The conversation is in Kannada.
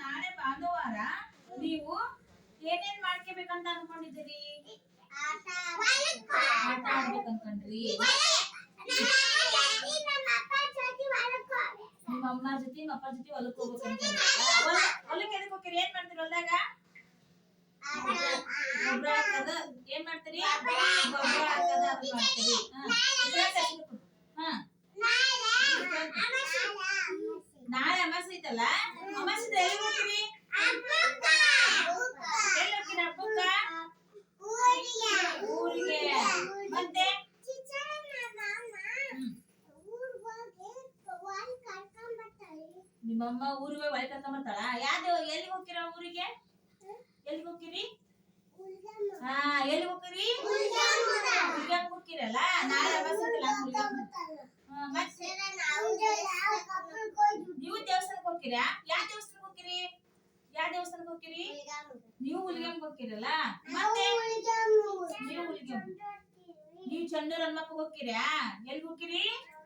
ನಾಳೆ ಭಾನುವಾರ ನೀವು ಏನೇನ್ ಮಾಡ್ಕೋಬೇಕಂತ ಅನ್ಕೊಂಡಿದ್ದೀರಿ? ಆಟ ಆಡ್ಬೇಕು ಅನ್ಕೊಂಡ್ರಿ ನಿಮ್ಮ ಅಮ್ಮ ಜೊತೆ ಏನ್ ಮಾಡ್ತೀರಿ ಹೊಲ್ದಾಗ? ಏನ್ ಮಾಡ್ತೀರಿ? ಗೊಬ್ಬರ ಹಾಕದ ನಾಳೆ ಅಮಾಸೆ ಐತಲ್ಲ ಅಮಾಸೆ ಎಲ್ಲಿ ಹೋಗ್ತೀರಿ ಎಲ್ಲಿ ಹೋಗ್ತೀರಿ ಹಬ್ಬಕ್ಕ ಊರಿಗೆ ಮತ್ತೆ ಹ್ಮ್. ನಿಮ್ಮಮ್ಮ ಊರಿಗೆ ಒಳಗೆ ಕರ್ಕೊಂಡ್ ಬರ್ತಾಳ ಯಾವ್ದು ಎಲ್ಲಿಗೆ ಹೋಗ್ತೀರಾ ಊರಿಗೆ ಎಲ್ಲಿಗೆ ಹೋಗ್ತೀರಿ ಹಾ ಎಲ್ಲಿ ಹೋಗ್ತೀರಿ ಹುಲ್ಗ್ಯಾಗ ಹೋಗ್ತೀರಲ್ಲ ನಾಳೆ ಅಮಾಸೆ ಐತಲ್ಲ ಹೋಗ್ತೀರಾ? ಯಾವ ದೇವಸ್ಥಾನಕ್ಕೆ ಹೋಗ್ತೀರಿ? ಯಾವ ದೇವಸ್ಥಾನಕ್ಕೆ ಹೋಗ್ತೀರಿ? ನೀವು ಹುಲ್ಗ್ಯಾಗ ಹೋಗ್ತೀರಲ್ಲ? ಮತ್ತೆ? ನೀವು ಹುಲ್ಗ್ಯಾಗ ನೀವು ಚಂದೂರ್ ಹನುಮಪ್ಪ ಹೋಗ್ತೀರಾ? ಎಲ್ಲಿ ಹೋಗ್ತೀರಿ?